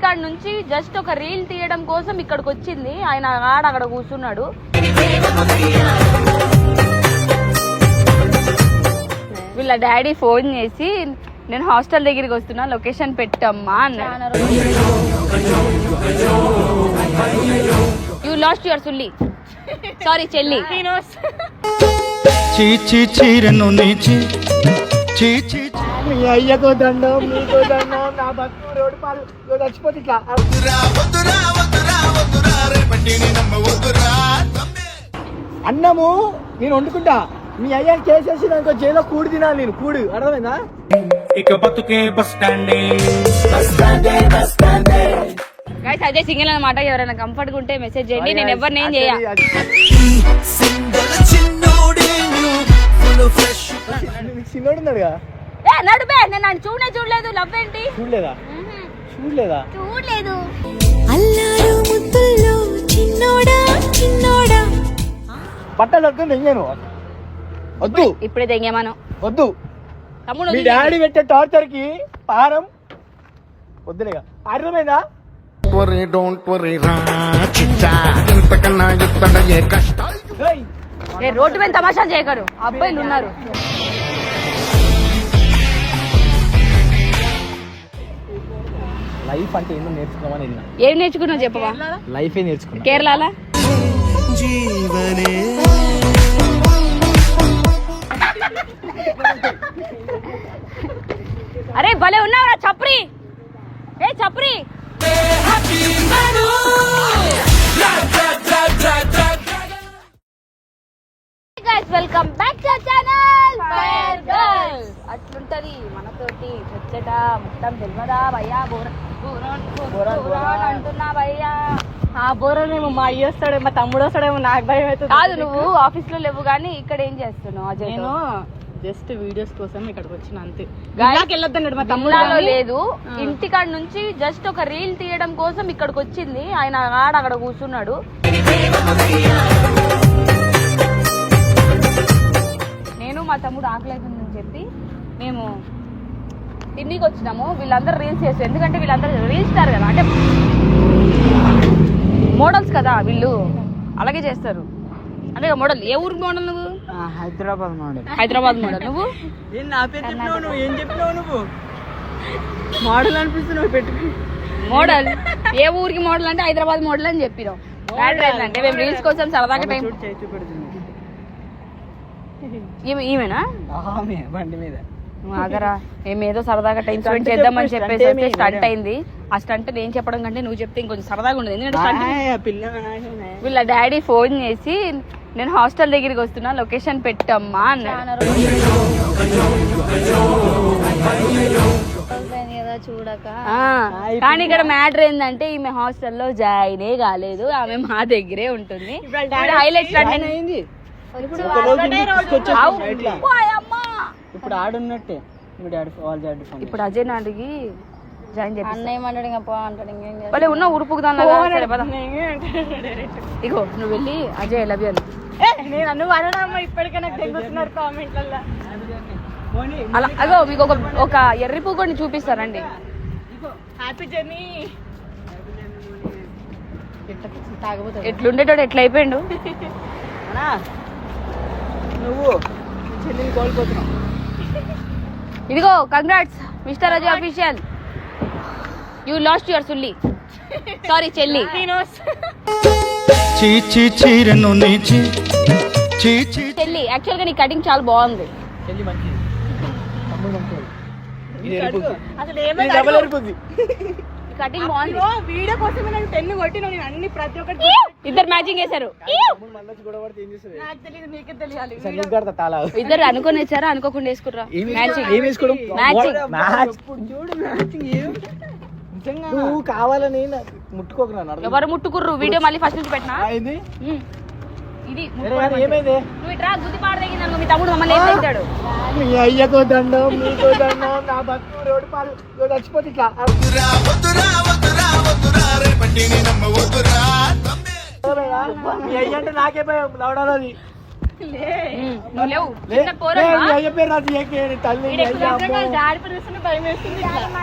ఇంటికాడ నుంచి జస్ట్ ఒక రీల్ తీయడం కోసం ఇక్కడికి వచ్చింది. ఆయన ఆడ అక్కడ కూర్చున్నాడు. వీళ్ళ డాడీ ఫోన్ చేసి నేను హాస్టల్ దగ్గరికి వస్తున్నా లొకేషన్ పెట్టమ్మా అన్నాడు. యూ లాస్ట్ యువర్ సుల్లి సారీ చెల్లి. చీచి చీరను నీచి చీచి మీ అయ్యకో దండం మీకో దండం నా బతుకు రోడ్డు పాలు. చచ్చిపోతే ఇట్లా. అన్నము నేను వండుకుంటా. మీ అయ్యాన్ని చేసేసి నాకు జైల్లో కూడి తినాలి నేను. కూడు. అర్థమైందా? ఇక బతుకే బస్ స్టాండే. గైస్ అదే సింగిల్ అన్నమాట. ఎవరైనా కంఫర్ట్ ఉంటే మెసేజ్ చేయండి. నేను ఎవరిని ఏం చేయ చిన్నోడు ఉన్నాడు ఏ నడుపే నేను నన్ను చూడనే చూడలేదు. లవ్ ఏంటి? చూడలేదా? చూడలేదా? చూడలేదు. అల్లారు ముద్దుల్లో చిన్నోడా చిన్నోడా? బట్టలు వద్దు నెయ్యను వద్దు. ఇప్పుడే తెంగేమాను వద్దు. తమ్ముడు మీ డాడీ పెట్టే టార్చర్కి పారం. వద్దులేగా. అర్థమైందా? Worry, don't worry, రా చిచ్చా. ఇంతకన్నా ఎత్తడ ఏ కష్టాలు ఏయ్, ఏ రోడ్డు మీద తమాషా చేయకడు. అబ్బాయిలు ఉన్నారు. లైఫ్ అంటే ఏందో నేర్చుకోమని వెళ్ళిన. ఏం నేర్చుకున్నావు చెప్పవా లైఫే నేర్చుకున్నా. కేరళలో? అరే భలే ఉన్నావురా చప్రి. ఏ chapri. Welcome back to channel fire girls అట్లుంటది మనతోటి ముచ్చట మొత్తం తెలియదా భయ్యా బోర బోరాన్ బోరాన్, బోరాన్. అంటున్నా భయ్యా ఆ బోరనేమో మా అయ్య వస్తాడేమో మా తమ్ముడు వస్తాడేమో నాకు భయం అవుతుంది. కాదు నువ్వు ఆఫీస్లో లేవు కానీ ఇక్కడ ఏం చేస్తున్నావు అజయ్ నేను జస్ట్ వీడియోస్ కోసం ఇక్కడికి వచ్చిన అంతే. నాకు వెళ్ళొద్దన్నాడు మా తమ్ముడు. లేదు. ఇంటికాడ నుంచి జస్ట్ ఒక రీల్ తీయడం కోసం ఇక్కడికి వచ్చింది. ఆయన ఆడ అక్కడ కూర్చున్నాడు. నేను మా తమ్ముడు ఆకలి అవుతుందని చెప్పి మేము తిండికి వచ్చినాము వీళ్ళందరూ రీల్స్ చేస్తారు. ఎందుకంటే వీళ్ళందరూ రీల్స్ స్టార్ కదా. అంటే మోడల్స్ కదా వీళ్ళు. అలాగే చేస్తారు. అంటే మోడల్ ఏ ఊరికి మోడల్ నువ్వు? హైదరాబాద్ మోడల్. హైదరాబాద్ మోడల్. నువ్వు? చెప్పినావు నువ్వు? ఏం చెప్పినావు నువ్వు? మోడల్ అనిపిస్తున్నావు పెట్టుకు మోడల్. ఏ ఊరికి మోడల్ అంటే హైదరాబాద్ మోడల్ అని చెప్పినాం మ్యాటర్ ఏంటంటే మేము రీల్స్ కోసం సరదాగా టైం చేతి పెడుతుంది ఈమె ఈమెనా? ఆమె బండి మీద. ఆగరా. మేము ఏదో సరదాగా టైం స్పెండ్ చేద్దామని చెప్పేసి స్టంట్ అయింది. ఆ స్టంట్ నేను చెప్పడం కంటే నువ్వు చెప్తే ఇంకొంచెం సరదాగా ఉండదు. ఎందుకంటే వీళ్ళ డాడీ ఫోన్ చేసి నేను హాస్టల్ దగ్గరికి వస్తున్నా లొకేషన్ పెట్టమ్మా చూడక ఆ, కానీ ఇక్కడ మ్యాటర్ ఏంటంటే ఈమె హాస్టల్లో జాయినే కాలేదు. ఆమె మా దగ్గరే ఉంటుంది. హైలైట్స్ అంటే ఇప్పుడు ఆడున్నట్టే మీ డాడీ వాళ్ళ డాడీ ఫోన్ ఇప్పుడు అజయ్ అడిగి జాయిన్ చేసి అన్న ఏమంటాడు ఇంకా పో అంటాడు ఇంకేం? భలే ఉన్న ఉరుపుకు దాని ఇగో నువ్వు వెళ్ళి అజయ్ లవ్ యూ ఏ, నేను అన్ను అనడమ్మా ఇప్పటికే నాకు తెగుతున్నారు కామెంట్లలో అలా అగో మీకు ఒక ఒక ఎర్రి పువ్వుని చూపిస్తారండి హ్యాపీ జర్నీ తాగబోతుంది ఎట్లుండేటోడు ఎట్లా అయిపోయిండు? అన్నా నువ్వు చెల్లిని కోల్పోతున్నావు. ఇదిగో congrats mister Ajay official you lost your సుల్లి sorry చెల్లి చెల్లి యాక్చువల్గా నీ కటింగ్ చాలా బాగుంది. అసలు కటింగ్ బాగుంది. వీడియో కోసమే నాకు టెన్ కొట్టిన నేను అన్ని ప్రతి ఒక్కటి ఇద్దరు మ్యాచింగ్ తాళా ఇద్దరు అనుకుని వచ్చారా? అనుకోకుండా వేసుకుర్రా? మ్యాచింగ్. ఏం వేసుకోవడం? Matching. మ్యాచ్ చూడు మ్యాచింగ్ నువ్వు కావాలని నాకు ముట్టుకోకు నన్ను అర్థం ఎవరు ముట్టుకుర్రు? వీడియో మళ్ళీ ఫస్ట్ నుంచి పెట్టినా. ఇది ఏమైంది? నువ్వు ఇట్రా గుద్ది పాడదగిన మీ తమ్ముడు మమ్మల్ని ఏం చేశాడు మీ అయ్యకో దండం మీకో దండం నా బతుకు రోడ్డు పాలు చచ్చిపోతే ఇట్లా? మీ అయ్య అంటే నాకే భయం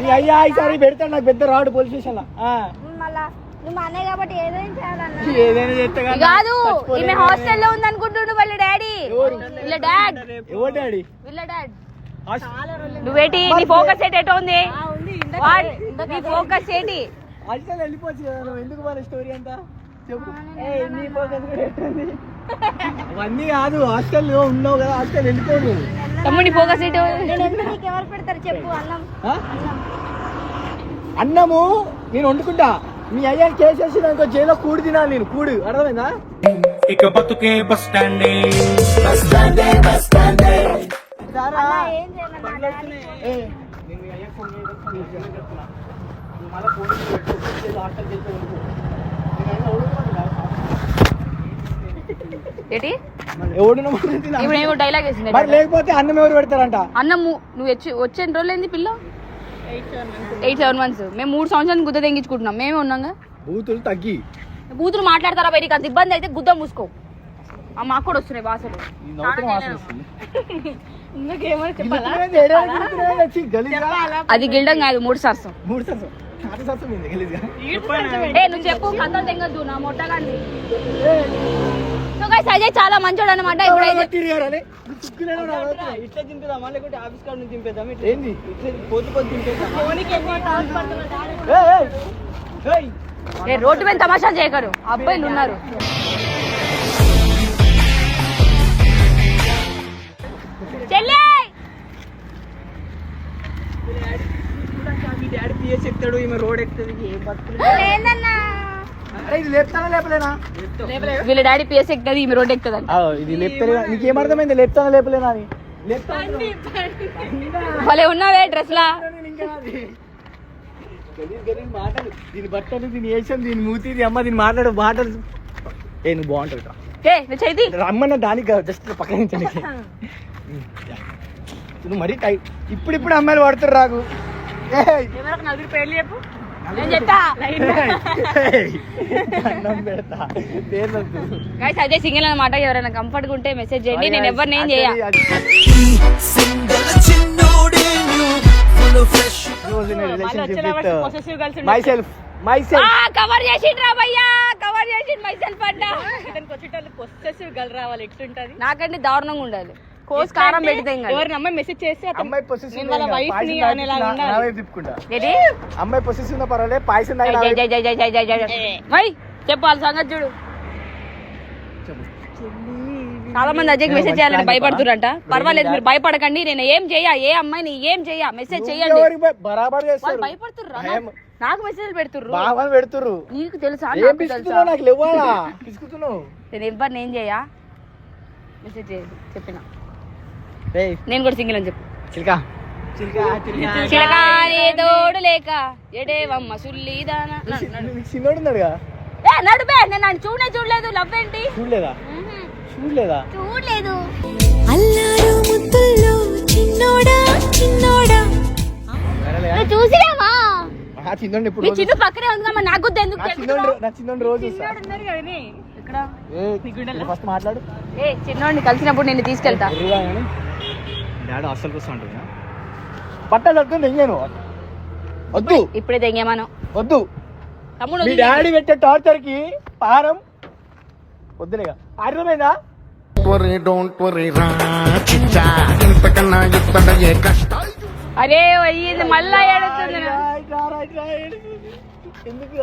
మీ అయ్య ఈసారి పెడతాడు నాకు పెద్ద రాడు పోలీస్ స్టేషన్ నువ్వు అన్నయ్య కాబట్టి ఏదైనా చేయాలన్నా. ఏదైనా చేస్తే ఇది కాదు ఈమె హాస్టల్లో ఉంది అనుకుంటుండు వాళ్ళ డాడీ? వీళ్ళ డాడ్. ఎవరు డాడీ? వీళ్ళ డాడ్. నువ్వేటి నీ ఫోకస్ ఎటు ఎటు ఉంది? నీ ఫోకస్ ఏంటి? హాస్టల్ వెళ్ళిపోవచ్చు కదా నువ్వు ఎందుకు మన స్టోరీ అంతా? చెప్పు. నీ కూడా ఎట్టుంది? అవన్నీ కాదు హాస్టల్లో ఉన్నావు కదా హాస్టల్ వెళ్ళిపోదు తమ్ముడి ఫోకస్ ఎటు నీకు ఎవరు పెడతారు చెప్పు అన్నం? అన్నము నేను వండుకుంటా. మీ అయ్యా కేసేసి దానికో జైల్లో కూడి తినాలి నేను కూడు. అర్థమైందా? ఇక బతుకే బస్ స్టాండే. ఏంటి. ఇప్పుడు ఏమో డైలాగ్ వేసింది మరి లేకపోతే అన్నం ఎవరు పెడతారంట? అన్నము నువ్వు వచ్చి రోజులు ఏంది పిల్ల? ఎయిట్ సెవెన్ మంత్స్ మేము మూడు సంవత్సరాలు గుద్ద తెంగించుకుంటున్నాం. మేమే ఉన్నాగా? బూతులు తగ్గి. కూతురు మాట్లాడతారా బయటికి? అంత ఇబ్బంది అయితే గుద్ద మూసుకో. ఆ మాకు కూడా వస్తున్నాయి గలీజ్గా. అది గిల్డం కాదు మూడు సార్సం మూడు సరసం. ఏ నువ్వు చెప్పు కథలు తెంగద్దు నా మొట్టగాన్ని సో గైస్ అజయ్ చాలా మంచోడు అనమాట ఇప్పుడైతే కొట్టిర్రు కదా అని. చుక్కులేడు నా వైపు. ఇట్లా దింపుదామా లేకుంటే ఆఫీస్ కాడ నుంచి దింపేద్దాం. ఇట్లా ఏంది? ఇట్లా పోతు పోతు దింపేద్దామా ఏయ్, ఏయ్. ఏయ్. ఏ రోడ్డు మీద తమాషా చేయకరు. అబ్బాయిలు ఉన్నారు. చెల్లె! డాడీ ఎక్కుతాడు ఈమె రోడ్ ఎక్కుతుంది ఏ బతుకులు? ఏందన్నా అరే ఇది లేపుతానా లేపలేనా వీళ్ళ డాడీ పిఎస్ ఎక్కుతుంది ఈమె రోడ్డు ఎక్కుతుంది ఆ, ఇది లేపుతలేనా నీకేం అర్థమైంది లేపుతానా లేపలేనా అని? భలే ఉన్నావే డ్రెస్ లా మాటలు. దీని బట్టలు దీని వేషం దీని మూతి దీని అమ్మ దీని మాట్లాడు మాటలు. ఏ నువ్వు బాగుంటుంది రమ్మన్న దానికి కాదు జస్ట్ పక్కన. నువ్వు మరీ టై ఇప్పుడు ఇప్పుడు అమ్మాయిలు పడుతురు రాకు నలుగురు పేర్లు చెప్పు. నేను చెప్తా. గైస్ అజయ్ సింగిల్ అనమాట ఎవరైనా కంఫర్ట్గా ఉంటే మెసేజ్ చేయండి. నేను ఎవరిని ఏం చేయ అది- రోజు నేను relationship with, uh. కవర్ చేసిండ్రా భయ్యా కవర్ చేసిండు మైసెల్ఫ్ అంట. ఇతనికి వచ్చేటోళ్ళు పొసెసివ్ గల్ రావాలి ఎట్లుంటది? నాకంటే దారుణంగా ఉండాలి. కోసి కారం పెడితే ఇంకా ఎవరిని అమ్మాయి మెసేజ్ చేస్తే అమ్మాయి పొసిషన్ నేను వాళ్ళ wife ని అనేలాగా ఉండాలి. తిప్పుకుంటా. ఏంటి? అమ్మాయి పొసిషన్ ఉన్నా పర్వాలే పాయసం జై తాగిన జై జై జై జై జై జై జై వై చెప్పు వాళ్ళ సంగతి చూడు. చాలా మంది అజయ్ మెసేజ్ చేయాలని భయపడుతురంట పర్వాలేదు మీరు భయపడకండి నేను ఏం చెయ్య ఏ అమ్మాయిని ఏం చెయ్య మెసేజ్ చేస్తారు? భయపడుతుర్రా భయం. నాకు మెసేజ్ పెడుతుర్రు. బాగా పెడుతురు నీకు తెలుసా? ఏం తెలుసా పిసుకుతున్నావు? నాకు లేవాలా? పిసుకుతున్నావు? నేను ఎవరిని ఏం చెయ్య మెసేజ్ చేయదు చెప్పిన. నేను కూడా సింగిల్ అని చెప్పు. చిల్కా. చిలకాని తోడు లేక ఎడేవమ్మ సుల్లిదానా నీకు చిన్నోడు ఉన్నాడుగా ఏ నడుపే నేను నన్ను చూడనే చూడలేదు. లవ్ ఏంటి చూడలేదా చూడలేదా? చూడలేదు. అల్లారు ముద్దుల్లో చిన్నోడా చిన్నోడా? నువ్వు చూసిరావా నా చిన్నోడు ఎప్పుడు మీ రోజు చిన్న పక్కనే ఉంది నాకు గుద్దు ఎందుకు నా చిన్నోడు నా చిన్నోడు రోజు ఉన్నారు కదా ఫస్ట్ మాట్లాడు. ఏ చిన్నోడిని కలిసినప్పుడు నిన్ను తీసుకెళ్తా. డాడీ హాస్టల్ కోసం అంటున్నా. బట్టలు వద్దు నెయ్యాను వద్దు. ఇప్పుడే తెంగేమాను వద్దు. తమ్ముడు మీ. డాడీ పెట్టే టార్చర్కి పారం. వద్దులేగా. అర్థమైందా? అరే అయ్యింది మళ్ళా ఏడుతుంది. ఎందుకు?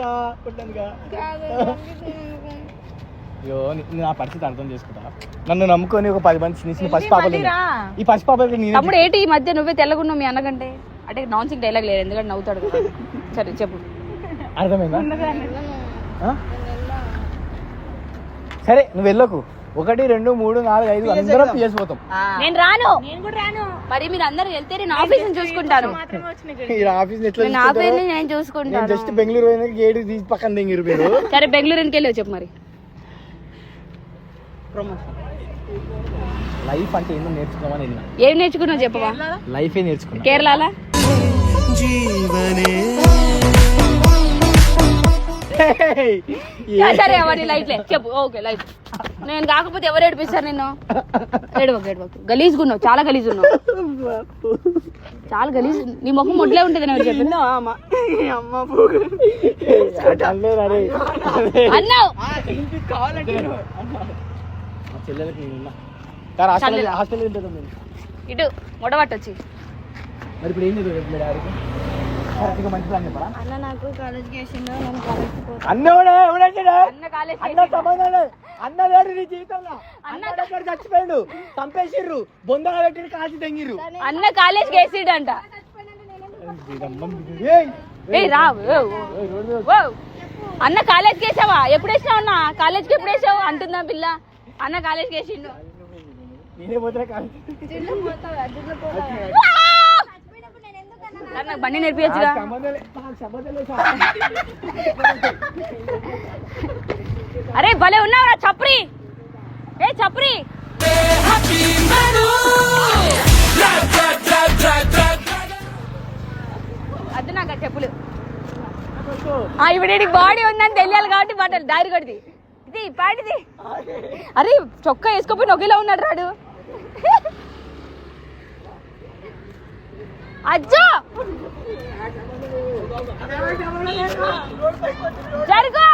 అయ్యో నీ- పరిస్థితి అర్థం చేసుకుంటా నన్ను నమ్ముకొని ఒక పది మంది చిన్న చిన్న పసి పాపలు ఉన్నాయి. ఈ పసి పాపలకి నేను తమ్ముడు ఏంటి ఈ మధ్య నువ్వే తెల్లగున్నావు మీ అన్నకంటే? అంటే నాన్ సింగ్ డైలాగ్ లేదు ఎందుకంటే నవ్వుతాడు కదా. సరే చెప్పు. అర్థమైందా? ఆ? సరే నువ్వు వెళ్ళకు. ఒకటి రెండు మూడు నాలుగు ఐదు అందరం పిఎస్ పోతాం. నేను రాను. నేను కూడా రాను. మరి మీరు అందరు వెళ్తే నేను ఆఫీస్ చూసుకుంటాను. ఈ ఆఫీస్ ఎట్లా నేను ఆఫీస్? నేను చూసుకుంటాను. జస్ట్ బెంగళూరు పోయిన గేటు తీసి పక్కన దిగిరు మీరు. సరే బెంగళూరు వెళ్ళి చెప్పు మరి. లైఫ్ అంటే ఏందో నేర్చుకోమని వెళ్ళిన. ఏం నేర్చుకున్నావు చెప్పవా? లైఫే నేర్చుకున్నా. కేరళలా? సరే అవన్నీ లైట్లే చెప్పు ఓకే లైట్ నేను కాకపోతే ఎవరు ఏడిపిస్తారు నిన్ను? ఏడవకు ఏడవకు. గలీజ్ ఉన్నావు చాలా గలీజ్ ఉన్నావు. చాలా గలీజ్ నీ ముఖం మొడ్లే ఉంటుంది నేను చెప్పి విన్నావా అమ్మ? అమ్మ పోగు. అన్నావు. కావాలంటే చెల్లెలకి నేను ఉన్నా. కానీ హాస్టల్. హాస్టల్ ఉంటుంది మేము ఇటు మొడబట్టొచ్చి మరి ఇప్పుడు ఏం చదువు మీ డాడీకి కరెక్ట్గా మంచి ప్లాన్ చెప్పరా? అన్న నాకు నేను పోతాను అన్న కూడా ఎవడంటాడా అన్న కాలేజ్ అన్న సంబంధం లేదు. అన్న లేడు నీ జీవితంలో. అన్న దగ్గర చచ్చిపోయాడు. చంపేసిర్రు. బొందల పెట్టి కాల్చి తెంగిర్రు. అన్న కాలేజ్ ఏయ్, రా ఓ. అన్న కాలేజ్ వేసావా? ఎప్పుడు వేసినావు అన్న? కాలేజ్కి ఎప్పుడు వేసావు? అంటుందా పిల్ల? అన్న కాలేజ్ వేసిండు నేనే నాకు బండి లేదు అరే భలే ఉన్నావురా చప్రి. ఏ చప్రి. అది నాకు ఆ చెప్పులు. ఆ, ఇప్పుడు బాడీ ఉందని తెలియాలి కాబట్టి బట్టలు దారి కొడిది. ఇది పాటిది అరే చొక్కా వేసుకోపోయి ఒకేలా ఉన్నాడు రాడు అజ్జో జరుగు